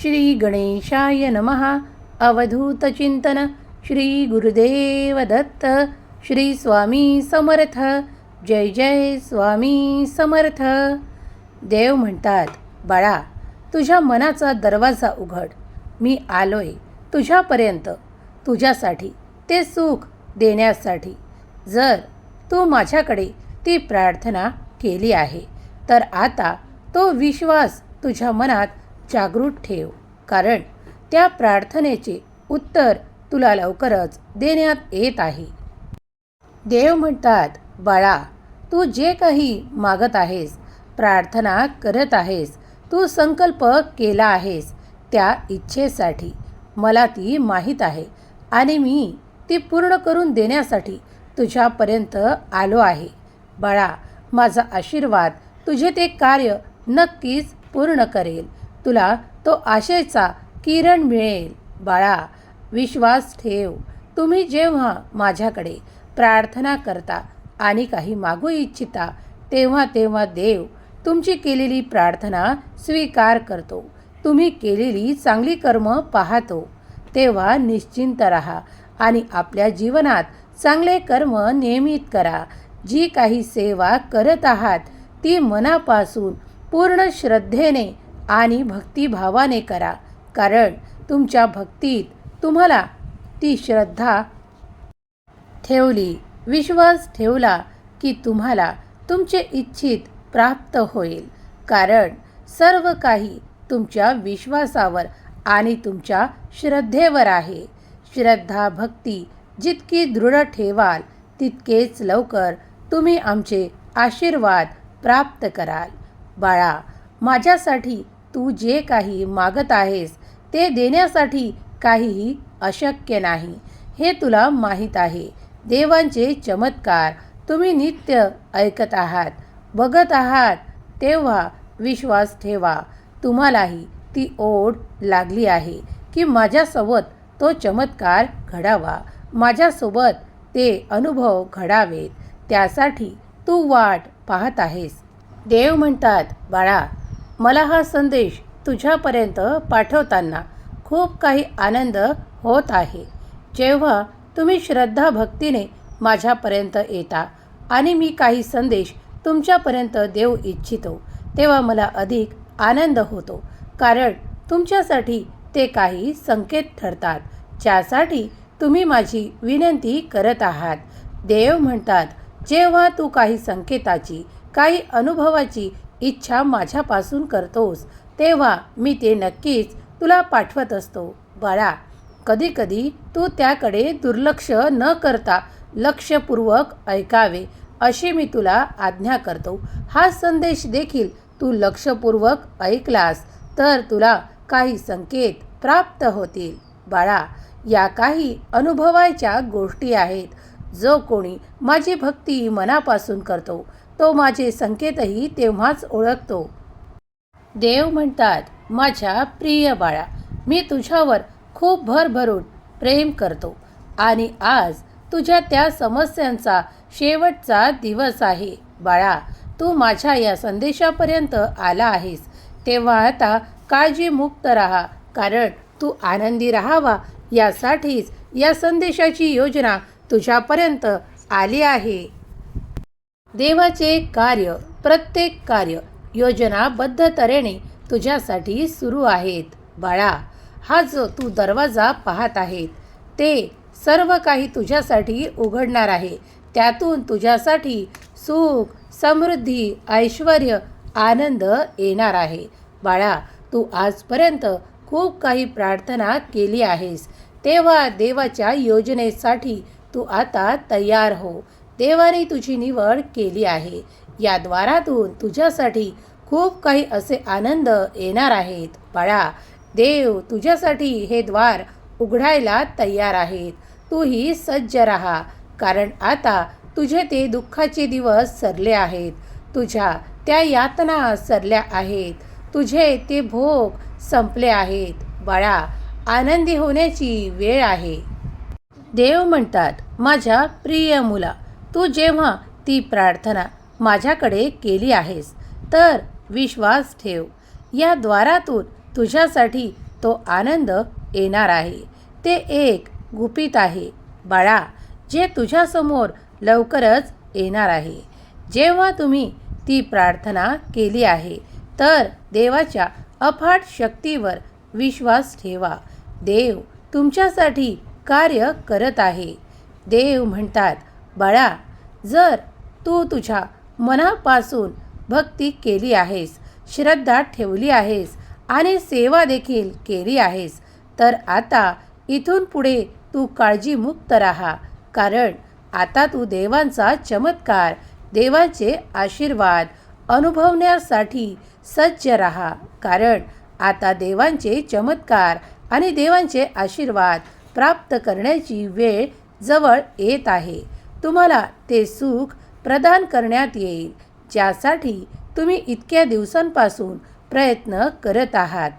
श्री गणेशाय नमः अवधूतचिंतन श्री गुरुदेव दत्त श्री स्वामी समर्थ। जय जय स्वामी समर्थ। देव म्हणतात बाळा तुझ्या मनाचा दरवाजा उघड. मी आलोय तुझ्यापर्यंत. तुझ्यासाठी ते सुख देण्यासाठी. जर तू माझ्याकडे ती प्रार्थना केली आहे तर आता तो विश्वास तुझ्या मनात जागृत ठेव. कारण त्या प्रार्थनेचे उत्तर तुला लवकरच देण्यात येत आहे. देव म्हणतात बाळा तू जे काही मागत आहेस प्रार्थना करत आहेस तू संकल्प केला आहेस त्या इच्छेसाठी मला ती माहीत आहे आणि मी ती पूर्ण करून देण्यासाठी तुझ्यापर्यंत आलो आहे. बाळा माझा आशीर्वाद तुझे ते कार्य नक्कीच पूर्ण करेल. तुला तो आशेचा किरण मिळेल. बाळा विश्वास ठेव. तुम्ही जेव्हा माझ्याकडे प्रार्थना करता आणि काही मागू इच्छिता तेव्हा तेव्हा देव तुमची केलेली प्रार्थना स्वीकार करतो. तुम्ही केलेली चांगली कर्म पाहतो. तेव्हा निश्चिंत राहा आणि आपल्या जीवनात चांगले कर्म नियमित करा. जी काही सेवा करत आहात ती मनापासून पूर्ण श्रद्धेने आणि भक्तिभावाने करा. कारण तुमच्या भक्तीत तुम्हाला ती श्रद्धा ठेवली. विश्वास ठेवला की तुम्हाला तुमचे इच्छित प्राप्त होईल. कारण सर्व काही तुमच्या विश्वासावर आणि तुमच्या श्रद्धेवर आहे. श्रद्धा भक्ती जितकी दृढ ठेवाल तितकेच लवकर तुम्ही आमचे आशीर्वाद प्राप्त कराल. बाळा माझ्यासाठी तू जे काही मागत आहेस ते देण्यासाठी काहीही अशक्य नाही. हे तुला माहीत आहे. देवांचे चमत्कार तुम्ही नित्य ऐकत आहात बघत आहात तेव्हा विश्वास ठेवा. तुम्हालाही ती ओढ लागली आहे की माझ्यासोबत तो चमत्कार घडावा. माझ्यासोबत ते अनुभव घडावेत. त्यासाठी तू वाट पाहत आहेस. देव म्हणतात बाळा मला हा संदेश तुझ्यापर्यंत पाठवताना खूप काही आनंद होत आहे. जेव्हा तुम्ही श्रद्धा भक्तीने माझ्यापर्यंत येता आणि मी काही संदेश तुमच्यापर्यंत देऊ इच्छितो तेव्हा मला अधिक आनंद होतो. कारण तुमच्यासाठी ते काही संकेत ठरतात ज्यासाठी तुम्ही माझी विनंती करत आहात. देव म्हणतात जेव्हा तू काही संकेताची काही अनुभवाची इच्छा माझ्यापासून करतोस तेव्हा मी ते नक्कीच तुला पाठवत असतो. बाळा कधीकधी तू त्याकडे दुर्लक्ष न करता लक्षपूर्वक ऐकावे अशी मी तुला आज्ञा करतो. हा संदेश देखील तू लक्षपूर्वक ऐकलास तर तुला काही संकेत प्राप्त होतील. बाळा या काही अनुभवायच्या गोष्टी आहेत. जो कोणी माझी भक्ती मनापासून करतो तो माझे संकेतही तेव्हाच ओळखतो. देव म्हणतात माझ्या प्रिय बाळा मी तुझ्यावर खूप भरभरून प्रेम करतो आणि आज तुझ्या त्या समस्यांचा शेवटचा दिवस आहे. बाळा तू माझ्या या संदेशापर्यंत आला आहेस. तेव्हा आता काळजीमुक्त राहा कारण तू आनंदी राहावा यासाठीच या संदेशाची योजना तुझ्यापर्यंत आली आहे. देवाचे कार्य प्रत्येक कार्य योजनाबद्ध तऱ्हेने तुझ्यासाठी सुरू आहेत. बाळा हा जो तू दरवाजा पाहत आहेत ते सर्व काही तुझ्यासाठी उघडणार आहे. त्यातून तुझ्यासाठी सुख समृद्धी ऐश्वर आनंद येणार आहे. बाळा तू आजपर्यंत खूप काही प्रार्थना केली आहेस. तेव्हा देवाच्या योजनेसाठी तू आता तयार हो. देवाने तुझी निवड केली आहे. या द्वारातून तुझ्यासाठी खूप काही असे आनंद येणार आहेत. बाळा देव तुझ्यासाठी हे द्वार उघडायला तयार आहेत. तूही सज्ज राहा कारण आता तुझे ते दुःखाचे दिवस सरले आहेत. तुझ्या त्या यातना सरल्या आहेत. तुझे ते भोग संपले आहेत. बाळा आनंदी होण्याची वेळ आहे. देव म्हणतात माझ्या प्रिय मुला तू जेव्हा ती प्रार्थना माझ्याकडे केली आहेस तर विश्वास ठेव. या द्वारातून तुझ्यासाठी तो आनंद येणार आहे. ते एक गुपित आहे. बाळा जे तुझ्यासमोर लवकरच येणार आहे. जेव्हा तुम्ही ती प्रार्थना केली आहे तर देवाच्या अफाट शक्तीवर विश्वास ठेवा. देव तुमच्यासाठी कार्य करत आहे. देव म्हणतात बाळा जर तू तुझ्या मनापासून भक्ती केली आहेस श्रद्धा ठेवली आहेस आणि सेवा देखील केली आहेस तर आता इथून पुढे तू काळजीमुक्त राहा. कारण आता तू देवांचा चमत्कार देवाचे आशीर्वाद अनुभवण्यासाठी सज्ज राहा. कारण आता देवांचे चमत्कार आणि देवांचे आशीर्वाद प्राप्त करण्याची वेळ जवळ येत आहे. तुम्हाला ते सुख प्रदान करण्यात येईल ज्यासाठी तुम्ही इतक्या दिवसांपासून प्रयत्न करत आहात.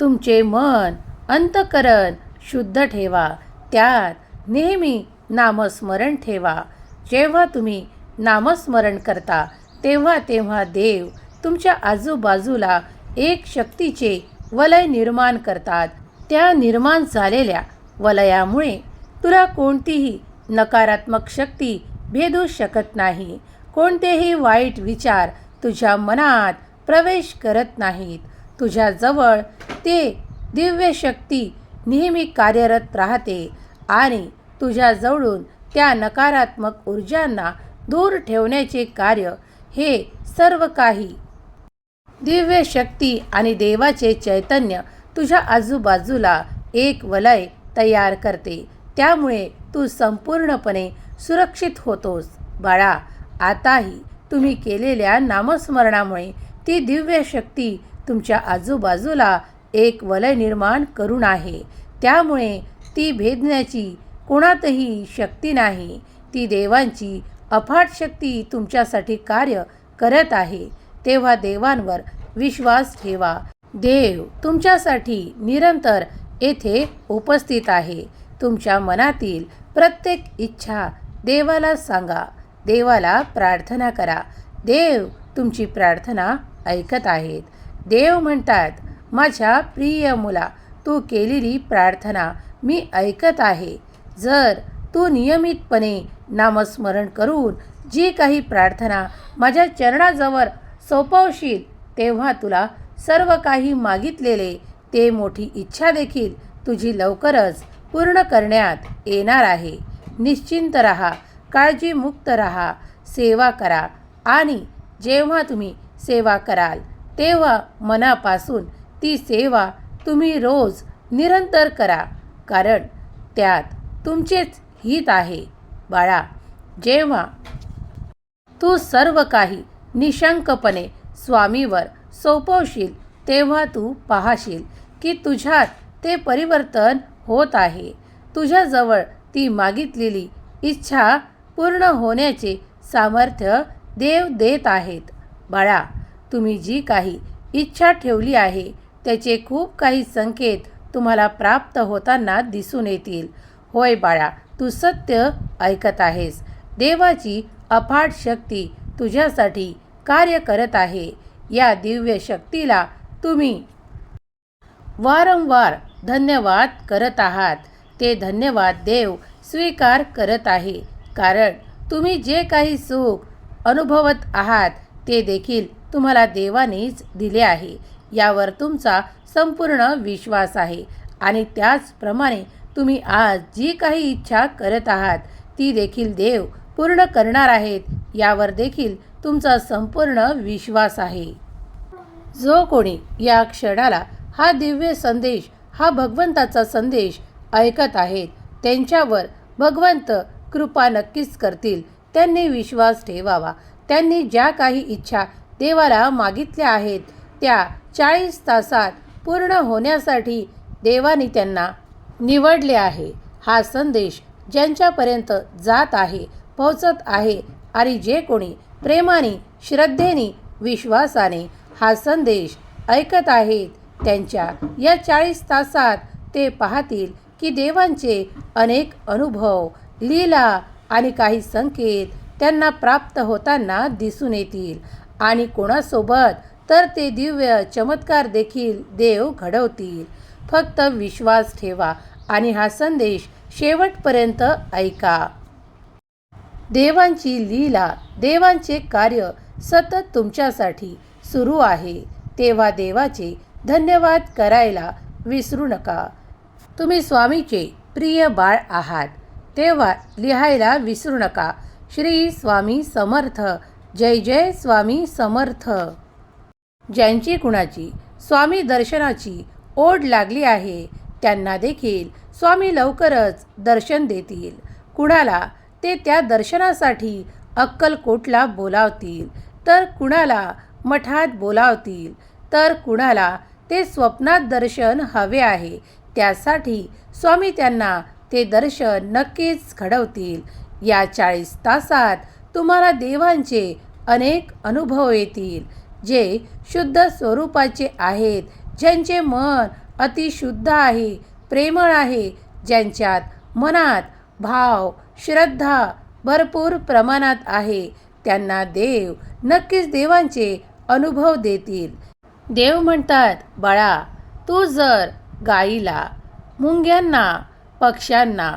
तुमचे मन अंतकरण शुद्ध ठेवा त्यात नेहमी नामस्मरण ठेवा. जेव्हा तुम्ही नामस्मरण करता तेव्हा तेव्हा देव तुमच्या आजूबाजूला एक शक्तीचे वलय निर्माण करतात. त्या निर्माण झालेल्या वलयामुळे तुला कोणतीही नकारात्मक शक्ती भेदू शकत नाही. कोणतेही वाईट विचार तुझ्या मनात प्रवेश करत नाहीत. तुझ्याजवळ ते दिव्य शक्ती नेहमी कार्यरत राहते आणि तुझ्याजवळून त्या नकारात्मक ऊर्जांना दूर ठेवण्याचे कार्य हे सर्व काही. दिव्य शक्ती आणि देवाचे चैतन्य तुझ्या आजूबाजूला एक वलय तयार करते. त्यामुळे तू संपूर्णपणे सुरक्षित होतोस. बाळा आताही तुम्ही केलेल्या नामस्मरणामुळे ती दिव्य शक्ती तुमच्या आजूबाजूला एक वलय निर्माण करून आहे. त्यामुळे ती भेदण्याची कोणातही शक्ती नाही. ती देवांची अफाट शक्ती तुमच्यासाठी कार्य करत आहे. तेव्हा देवांवर विश्वास ठेवा. देव तुमच्यासाठी निरंतर येथे उपस्थित आहे. तुमच्या मनातील प्रत्येक इच्छा देवाला सांगा देवाला प्रार्थना करा. देव तुमची प्रार्थना ऐकत आहेत. देव म्हणतात माझ्या प्रिय मुला तू केलेली प्रार्थना मी ऐकत आहे. जर तू नियमितपणे नामस्मरण करून जी काही प्रार्थना माझ्या चरणाजवळ सोपवशील तेव्हा तुला सर्व काही मागितलेले ते मोठी इच्छा देखील तुझी लवकरच पूर्ण करण्यात येणार आहे. निश्चिंत रहा काळजीमुक्त रहा सेवा करा आणि जेव्हा तुम्ही सेवा कराल तेव्हा मनापासून ती सेवा तुम्ही रोज निरंतर करा कारण त्यात तुमचेच हित आहे. बाळा जेव्हा तू सर्व काही निशंकपणे स्वामीवर सोपवशील तेव्हा तू पाहशील की तुझ्यात ते परिवर्तन होत आहे. तुझ्याजवळ ती मागितलेली इच्छा पूर्ण होण्याचे सामर्थ्य देव देत आहेत. बाळा तुम्ही जी काही इच्छा ठेवली आहे त्याचे खूप काही संकेत तुम्हाला प्राप्त होताना दिसून येतील. होय बाळा तू सत्य ऐकत आहेस. देवाची अफाट शक्ती तुझ्यासाठी कार्य करत आहे. या दिव्य शक्तीला तुम्ही वारंवार धन्यवाद करत आहात. ते धन्यवाद देव स्वीकार करत आहे. कारण तुम्ही जे काही सुख अनुभवत आहात ते देखील तुम्हाला देवानेच दिले आहे. यावर तुमचा संपूर्ण विश्वास आहे. आणि त्याचप्रमाणे तुम्ही आज जी काही इच्छा करत आहात ती देखील देव पूर्ण करणार आहेत. यावर देखील तुमचा संपूर्ण विश्वास आहे. जो कोणी या क्षणाला हा दिव्य संदेश हा भगवंताचा संदेश ऐकत आहेत. त्यांच्यावर भगवंत कृपा नक्कीच करतील. त्यांनी विश्वास ठेवावा. त्यांनी ज्या काही इच्छा देवाला मागितल्या आहेत त्या चाळीस तासात पूर्ण होण्यासाठी देवाने त्यांना निवडले आहे. हा संदेश ज्यांच्यापर्यंत जात आहे पोहोचत आहे आणि जे कोणी प्रेमाने श्रद्धेने विश्वासाने हा संदेश ऐकत आहेत त्यांच्या या चाळीस तासात ते पाहतील की देवांचे अनेक अनुभव लीला आणि काही संकेत त्यांना प्राप्त होताना दिसून येतील. आणि कोणासोबत तर ते दिव्य चमत्कार देखील देव घडवतील. फक्त विश्वास ठेवा आणि हा संदेश शेवटपर्यंत ऐका. देवांची लीला देवांचे कार्य सतत तुमच्यासाठी सुरू आहे. तेव्हा देवाचे धन्यवाद करायला विसरू नका. तुम्ही स्वामीचे प्रिय बाळ आहात. तेव्हा लिहायला विसरू नका. श्री स्वामी समर्थ. जय जय स्वामी समर्थ. ज्यांची कुणाची स्वामी दर्शनाची ओढ लागली आहे त्यांना देखील स्वामी लवकरच दर्शन देतील. कुणाला ते त्या दर्शनासाठी अक्कलकोटला बोलावतील तर कुणाला मठात बोलावतील तर कुणाला ते स्वप्नात दर्शन हवे आहे. त्यासाठी स्वामी त्यांना ते दर्शन नक्कीच घडवतील. या चाळीस तासात तुम्हाला देवांचे अनेक अनुभव येतील जे शुद्ध स्वरूपाचे आहेत ज्यांचे मन अतिशुद्ध आहे प्रेमळ आहे ज्यांच्यात मनात भाव श्रद्धा भरपूर प्रमाणात आहे. त्यांना देव नक्कीच देवांचे अनुभव देतील. देव म्हणतात बाळा तू जर गाईला मुंग्यांना पक्ष्यांना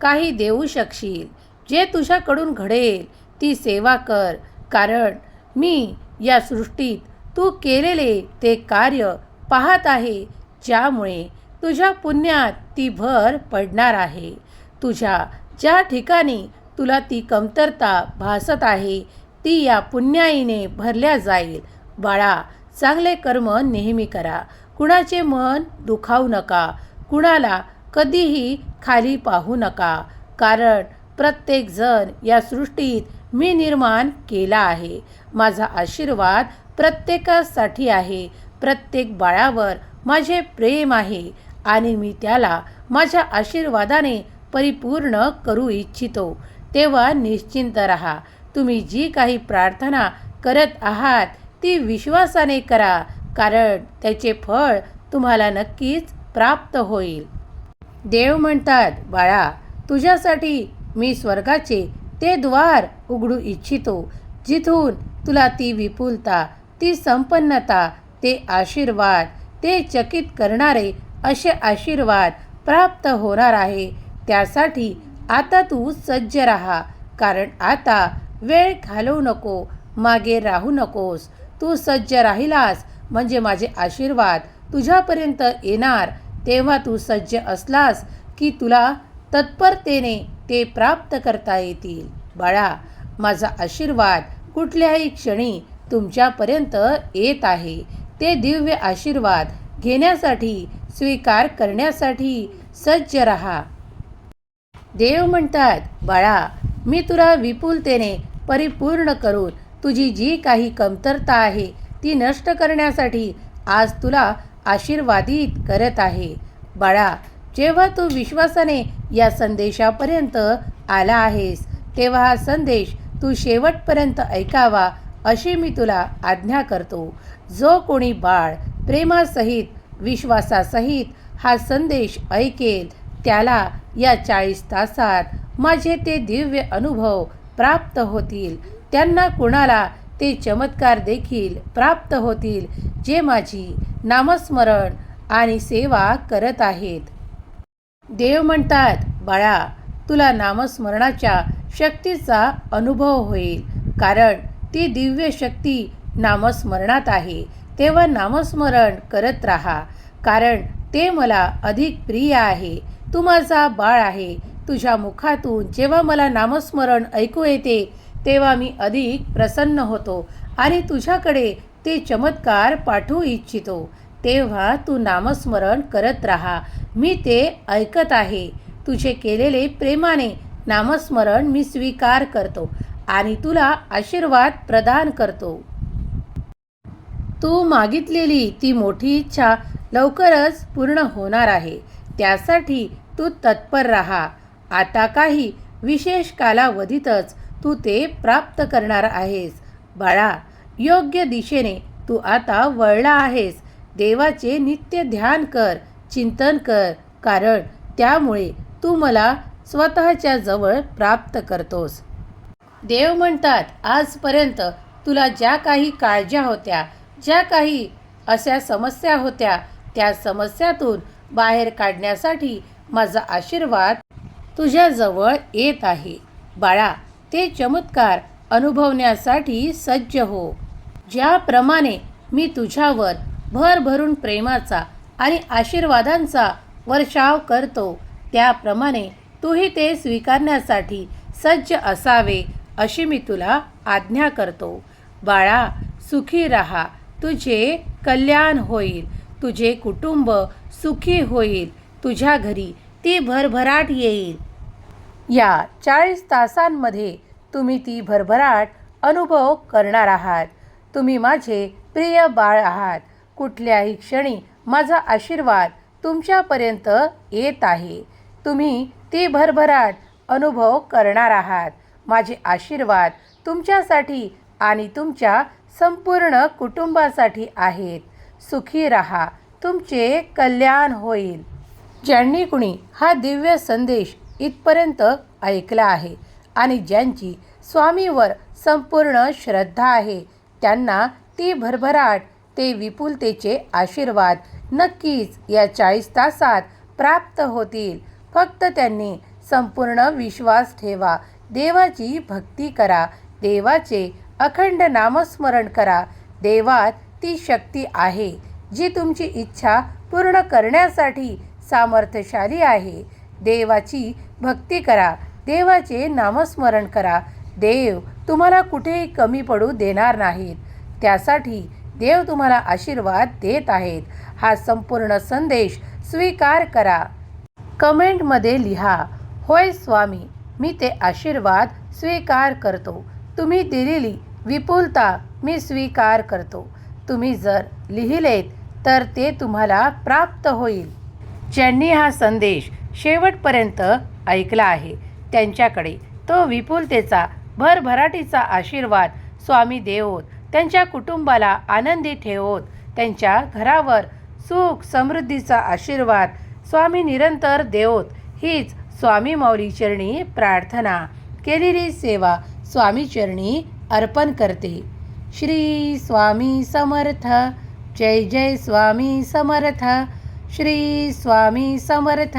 काही देऊ शकशील जे तुझ्याकडून घडेल ती सेवा कर. कारण मी या सृष्टीत तू केलेले ते कार्य पाहत आहे ज्यामुळे तुझ्या पुण्यात ती भर पडणार आहे. तुझ्या ज्या ठिकाणी तुला ती कमतरता भासत आहे ती या पुण्याईने भरल्या जाईल. बाळा चांगले कर्म नेहमी करा. कुणाचे मन दुखावू नका. कुणाला कधीही खाली पाहू नका. कारण प्रत्येकजण या सृष्टीत मी निर्माण केला आहे. माझा आशीर्वाद प्रत्येकासाठी आहे. प्रत्येक बाळावर माझे प्रेम आहे आणि मी त्याला माझ्या आशीर्वादाने परिपूर्ण करू इच्छितो. तेव्हा निश्चिंत रहा. तुम्ही जी काही प्रार्थना करत आहात ती विश्वासाने करा कारण त्याचे फळ तुम्हाला नक्कीच प्राप्त होईल. देव म्हणतात बाळा तुझ्यासाठी मी स्वर्गाचे ते द्वार उघडू इच्छितो जिथून तुला ती विपुलता ती संपन्नता ते आशीर्वाद ते चकित करणारे असे आशीर्वाद प्राप्त होणार आहे. त्यासाठी आता तू सज्ज राहा कारण आता वेळ घालवू नको मागे राहू नकोस तू सज्ज राहिलास म्हणजे माझे आशीर्वाद तुझ्यापर्यंत येणार. तेव्हा तू सज्ज असलास की तुला तत्परतेने ते प्राप्त करता येतील. बाळा माझा आशीर्वाद कुठल्याही क्षणी तुमच्यापर्यंत येत आहे. ते दिव्य आशीर्वाद घेण्यासाठी स्वीकार करण्यासाठी सज्ज रहा. देव म्हणतात बाळा मी तुला विपुलतेने परिपूर्ण करून तुझी जी काही कमतरता आहे ती नष्ट करण्यासाठी आज तुला आशीर्वादित करत आहे. बाळा जेव्हा तू विश्वासाने या संदेशापर्यंत आला आहेस तेव्हा हा संदेश तू शेवटपर्यंत ऐकावा अशी मी तुला आज्ञा करतो. जो कोणी बाळ प्रेमासहित विश्वासासहित हा संदेश ऐकेल त्याला या चाळीस तासात माझे ते दिव्य अनुभव प्राप्त होतील. त्यांना कुणाला ते चमत्कार देखील प्राप्त होतील जे माझी नामस्मरण आणि सेवा करत आहेत. देव म्हणतात बाळा तुला नामस्मरणाच्या शक्तीचा अनुभव होईल कारण ती दिव्य शक्ती नामस्मरणात आहे. तेव्हा नामस्मरण करत राहा कारण ते मला अधिक प्रिय आहे. तू माझा बाळ आहे. तुझ्या मुखातून जेव्हा मला नामस्मरण ऐकू येते तेव्हा मी अधिक प्रसन्न होतो. आणि तुझ्याकडे ते चमत्कार पाठवू इच्छितो. तेव्हा तू नामस्मरण करत राहा. मी ते ऐकत आहे. तुझे केलेले प्रेमाने नामस्मरण मी स्वीकार करतो आणि तुला आशीर्वाद प्रदान करतो. तू मागितलेली ती मोठी इच्छा लवकरच पूर्ण होणार आहे. त्यासाठी तू तत्पर राहा. आता काही विशेष कालावधीतच तू ते प्राप्त करणार आहेस. बाळा योग्य दिशेने तू आता वळला आहेस. देवाचे नित्य ध्यान कर चिंतन कर कारण त्यामुळे तू मला स्वतःच्या जवळ प्राप्त करतोस. देव म्हणतात आजपर्यंत तुला ज्या काही काळज्या होत्या ज्या काही अशा समस्या होत्या त्या समस्यातून बाहेर काढण्यासाठी माझा आशीर्वाद तुझ्याजवळ येत आहे. बाळा ते चमत्कार अनुभवण्यासाठी सज्ज हो. ज्याप्रमाणे मी तुझ्यावर भरभरून प्रेमाचा आणि आशीर्वादांचा वर्षाव करतो त्याप्रमाणे तूही ते स्वीकारण्यासाठी सज्ज असावे अशी मी तुला आज्ञा करतो. बाळा सुखी राहा. तुझे कल्याण होईल. तुझे कुटुंब सुखी होईल. तुझ्या घरी ती भरभराट येईल. या चाळीस तासांमध्ये तुम्ही ती भरभराट अनुभव करणार आहात. तुम्ही माझे प्रिय बाळ आहात. कुठल्याही क्षणी माझा आशीर्वाद तुमच्यापर्यंत येत आहे. तुम्ही ती भरभराट अनुभव करणार आहात. माझे आशीर्वाद तुमच्यासाठी आणि तुमच्या संपूर्ण कुटुंबासाठी आहेत. सुखी राहा. तुमचे कल्याण होईल. ज्यांनी कुणी हा दिव्य संदेश इथपर्यंत ऐकलं आहे. आणि ज्यांची स्वामीवर संपूर्ण श्रद्धा आहे त्यांना ती भरभराट ते विपुलतेचे आशीर्वाद नक्कीच या चाळीस तासात प्राप्त होतील. फक्त त्यांनी संपूर्ण विश्वास ठेवा. देवाची भक्ती करा. देवाचे अखंड नामस्मरण करा. देवात ती शक्ती आहे जी तुमची इच्छा पूर्ण करण्यासाठी सामर्थ्यशाली आहे. देवाची भक्ती करा देवाचे नामस्मरण करा. देव तुम्हाला कुठेही कमी पडू देणार नाहीत. त्यासाठी देव तुम्हाला आशीर्वाद देत आहेत. हा संपूर्ण संदेश स्वीकार करा. कमेंटमध्ये लिहा होय स्वामी मी ते आशीर्वाद स्वीकार करतो. तुम्ही दिलेली विपुलता मी स्वीकार करतो. तुम्ही जर लिहिलेत तर ते तुम्हाला प्राप्त होईल. ज्यांनी हा संदेश शेवटपर्यंत ऐकला आहे. त्यांच्याकडे तो विपुलतेचा भरभराटीचा आशीर्वाद स्वामी देवोत. त्यांच्या कुटुंबाला आनंदी ठेवोत. त्यांच्या घरावर सुख समृद्धीचा आशीर्वाद स्वामी निरंतर देवोत. हीच स्वामी मौली चरणी प्रार्थना. केलेली सेवा स्वामी चरणी अर्पण करते. श्री स्वामी समर्थ. जय जय स्वामी समर्थ. श्री स्वामी समर्थ.